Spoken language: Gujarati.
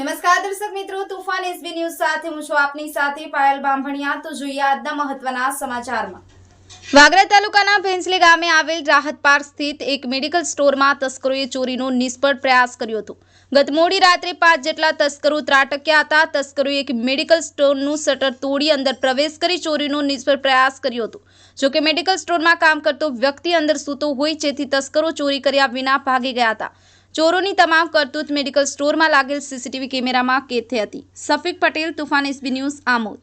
કરું તુફાન એસબી ન્યૂઝ સાથે હું છું આપની સાથે પાયલ બાંભણિયા. તો જોઈએ આજના મહત્વના સમાચારમાં. વાગરા તાલુકાના ભેંસલી ગામે આવેલ રાહત પાર્ક સ્થિત એક મેડિકલ સ્ટોરમાં તસ્કરોએ ચોરીનો નિષ્ફળ પ્રયાસ કર્યો હતો. ગત મોડી રાત્રે પાંચ જેટલા તસ્કરો ત્રાટક્યા હતા. તસ્કરોએ એક મેડિકલ સ્ટોરનું શટર તોડી અંદર પ્રવેશ કરી ચોરીનો નિષ્ફળ પ્રયાસ કર્યો હતો. જો કે મેડિકલ સ્ટોરમાં કામ કરતો વ્યક્તિ અંદર સૂતો હોય, જેથી તસ્કરો ચોરી કર્યા વિના ભાગી ગયા હતા. ચોરોની તમામ કરતૂત મેડિકલ સ્ટોરમાં લાગેલ સીસીટીવી કેમેરામાં કેદ થઈ હતી. Safik Patel, Tufan, SB news, Amod.